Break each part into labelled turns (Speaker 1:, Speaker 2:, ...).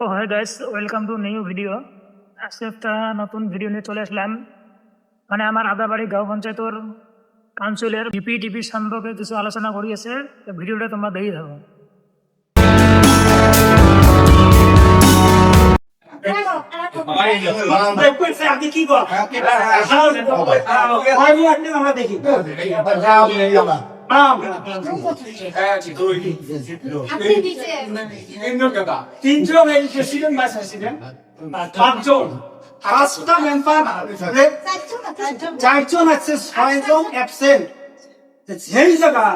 Speaker 1: O hi guys welcome to new video আজকে একটা নতুন ভিডিও নিয়ে চলে আসলাম মানে আমার আদাবাড়ি গাঁও পঞ্চায়েতর কাউন্সিলের ডিপি ডিপি সম্পর্কে কিছু আলোচনা করিয়েছে তো ভিডিওটা তোমরা দেখে থাকো
Speaker 2: আপনি কি কর আমরা দেখি তিনজন এই পাঁচজন পাঁচটা মেম্বার চারজন আছে ছয়জন অ্যাবসেন্ট সেই জায়গা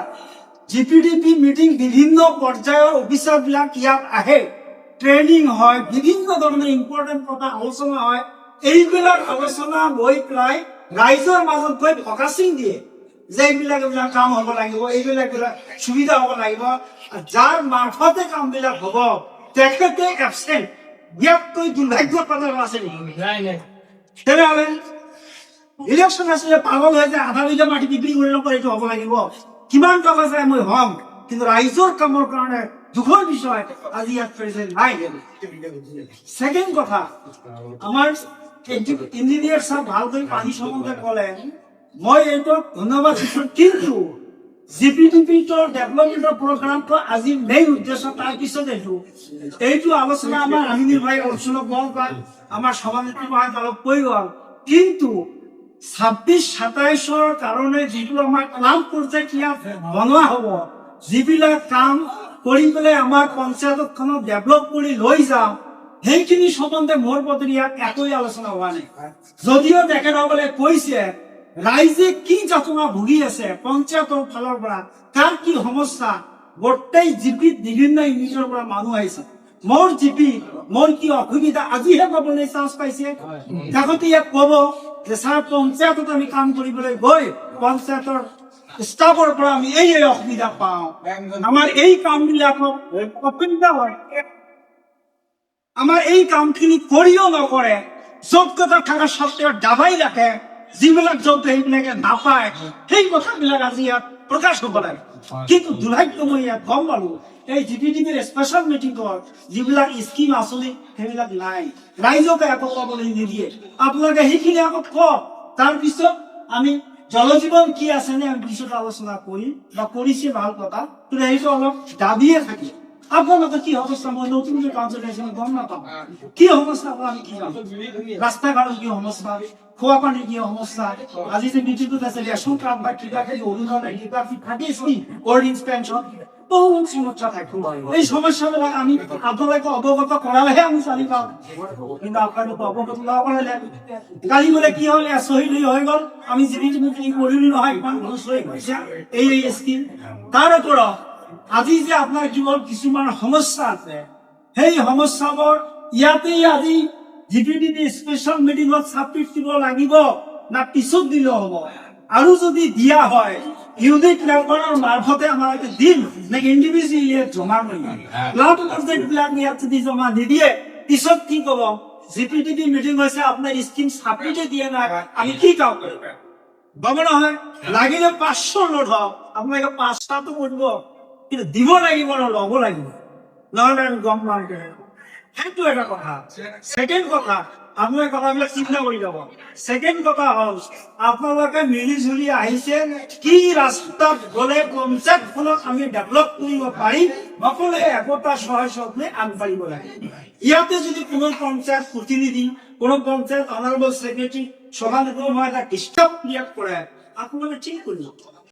Speaker 2: জিপিডিপি মিটিং বিভিন্ন পৰ্যায়ৰ অফিচাৰ বিলাক ইয়াত আহে ট্ৰেইনিং হয়, বিভিন্ন ধৰণৰ ইম্পৰ্টেণ্ট কথা আলোচনা হয়, এইবিলাক আলোচনা লৈ পেলাই ৰাইজৰ মাজত গৈ ফকাচিং দিয়ে। যে এইবিলাক কাম হ'ব লাগিব এইবিলাক সুবিধা হ'ব লাগিব। যাৰ মাৰফতে কামবিলাক হ'ব তেখেতে এবচেণ্ট ইয়াতকৈ দুৰ্ভাগ্যজনক আছে নেকি? তেনেহ'লে ইলেকশ্যন আছিলে পাগল হৈ যায় আধা বিঘা মাটি বিক্ৰী কৰি নকৰে এইটো হ'ব লাগিব। কিমান টকা যায় মই হ'ম কিন্তু ৰাইজৰ কামৰ কাৰণে দুখৰ বিষয় আজি ইয়াত প্ৰেজেণ্ট নাই। ছেকেণ্ড কথা আমাৰ ইঞ্জিনিয়াৰ ছাৰ ভালকৈ পানী সম্বন্ধে ক'লে মই এইটো ধন্যবাদ কিন্তু জি ডেভেলপমেণ্টৰ প্ৰগ্ৰামটো আজি মেইন উদ্দেশ্য তাৰপিছত এইটো। এইটো আলোচনা আমাৰ বা আমাৰ সভানেত্ৰী কৈ গ'ল। কিন্তু ছাব্বিছ সাতাইছৰ কাৰণে যিটো আমাৰ ক্লাব প্ৰজেক্ট ইয়াত বনোৱা হ'ব। যিবিলাক কাম কৰি পেলাই আমাৰ পঞ্চায়তখনক ডেভেলপ কৰি লৈ যাওঁ, সেইখিনি সম্বন্ধে মোৰ প্ৰতি ইয়াত একোৱেই আলোচনা হোৱা নাই। যদিও তেখেতসকলে কৈছে ৰাইজে কি যাতনা ভুগি আছে, পঞ্চায়তৰ ফালৰ পৰা তাৰ কি সমস্যা, গোটেই জিপিত বিভিন্ন ইউনিটৰ পৰা মানুহ আহিছে। মোৰ জিপি, মোৰ কি অসুবিধা, আজিহে ক'বলৈ চান্স পাইছে। কাকতি ইয়াত ক'ব যে, ছাৰ, পঞ্চায়তত আমি কাম কৰিবলৈ গৈ পঞ্চায়তৰ ষ্টাফৰ পৰা আমি এই এই অসুবিধা পাওঁ। আমাৰ এই কামবিলাকক অসুবিধা হয়। আমাৰ এই কামখিনি কৰিও নকৰে। যোগ্যতা থকা সত্ত্বেও দাবাই ৰাখে। যিবিলাক যোগ্য সেইবিলাকে নাপায় সেই কথাবিলাক আজি ইয়াত প্ৰকাশ হ'ব লাগে। কিন্তু দুৰ্ভাগ্য মই ইয়াত গম পালো এই জি পি ডিবিৰ স্পেচিয়েল মিটিঙত যিবিলাক স্কিম আঁচনি সেইবিলাক নাই। ৰাইজকে একো ক'বলৈ নিদিয়ে। আপোনালোকে সেইখিনি আকৌ কওক। তাৰপিছত আমি জলজীৱন কি আছেনে আমি পিছত আলোচনা কৰিম বা কৰিছে ভালো কথা কিন্তু সেইটো অলপ দাবীয়ে থাকে। আপোনালোকে কি অবস্থা? সমস্যা মই নতুনকৈ কাউন্সিল গম নাপাওঁ কি সমস্যা আকৌ আমি কি জানো ৰাস্তা ঘাটৰ কি সমস্যা খোৱা পানীৰ কি সমস্যা আজি যে মিটিংটোত আছে বা পেঞ্চন সমস্যা থাকে। এই আমি অৱগত কৰালেহে আমি চালি পাওঁ কিন্তু কালি বোলে কি হ'ল? চহী হৈ গ'ল। আমি মিটিং কৰিলো নহয় ইমান ঘোষ হৈ গৈছে। এই এই স্কিম তাৰ ওপৰত আজি যে আপোনাৰ জীৱন কিছুমান সমস্যা আছে। সেই সমস্যাবোৰ ইয়াতেই আজি জি পি ডি ছাবমিট দিব লাগিব না পিছত দিলেও হ'ব। আৰু যদি দিয়া হয় ইউনিট মেম্বাৰৰ মাৰফতে আমাৰ দিম, নে ইণ্ডিভিজুৱেলি জমা কৰিম ক্লাব প্ৰজেক্টবিলাক ইয়াত যদি জমা নিদিয়ে, পিছত কি ক'ব? G P D B meeting হৈছে, আপোনাৰ স্কিম ছাবমিটে দিয়ে নাই আমি কি কাম কৰিম? গম নহয়? লাগিলে পাঁচশো লোড হওক আপোনালোকে পাঁচটাটো কৰিব। কিন্তু দিব লাগিব ন ল'ব লাগিব? নহ'লে আমি গম নাপাওঁ সেইটো এটা কথা। ছেকেণ্ড কথা আপোনালোকে কথাবিলাক চিন্তা কৰি যাব ছেকেণ্ড কথা হ'ল, আপোনালোকে মিলি জুলি আহিছে। কি ৰাস্তাত গ'লে পঞ্চায়তখনক আমি ডেভেলপ কৰিব পাৰিম সকলোৱে একতা সহায় সহযোগে আগবাঢ়িব লাগে। ইয়াতে যদি কোনো পঞ্চায়ত প্ৰতিনিধি কোনো পঞ্চায়ত অনারেবল সেক্রেটারি সভানেত্রী এটা ডিস্টার্ব ক্রিয়েট করে আপনারা ঠিক করুন